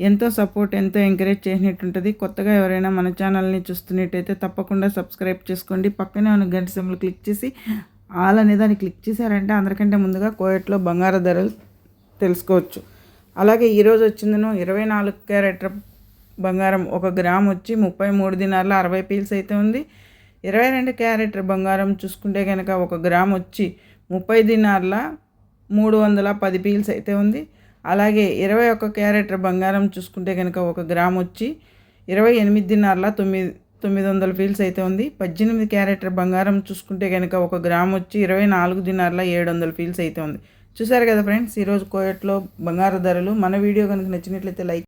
ఎంతో సపోర్ట్ ఎంతో ఎంకరేజ్ చేసినట్టుంటుంది. కొత్తగా ఎవరైనా మన ఛానల్ని చూస్తున్నట్టయితే తప్పకుండా సబ్స్క్రైబ్ చేసుకోండి. పక్కనే ఉన్న గంట సెంబులు క్లిక్ చేసి ఆల్ అనే దాన్ని క్లిక్ చేశారంటే అందరికంటే ముందుగా కోయట్లో బంగారు ధరలు తెలుసుకోవచ్చు. అలాగే ఈరోజు వచ్చిందను ఇరవై నాలుగు క్యారెట్ బంగారం. ఒక గ్రామ్ వచ్చి ముప్పై మూడు దినార్ల అరవై పీల్స్ అయితే ఉంది. ఇరవై రెండు క్యారెట్ బంగారం చూసుకుంటే కనుక ఒక గ్రామ్ వచ్చి ముప్పై దినార్ల మూడు వందల పది పీల్స్ అయితే ఉంది. అలాగే ఇరవై ఒక్క క్యారెట్ బంగారం చూసుకుంటే కనుక ఒక గ్రామ్ వచ్చి ఇరవై ఎనిమిది తొమ్మిది తొమ్మిది వందల ఫీల్స్ అయితే ఉంది. పద్దెనిమిది క్యారెట్ బంగారం చూసుకుంటే కనుక ఒక గ్రామ్ వచ్చి ఇరవై నాలుగు దినార్ల ఏడు వందల ఫీల్స్ అయితే ఉంది. చూసారు కదా ఫ్రెండ్స్ ఈరోజు కోయట్లో బంగారు ధరలు. మన వీడియో కనుక నచ్చినట్లయితే లైక్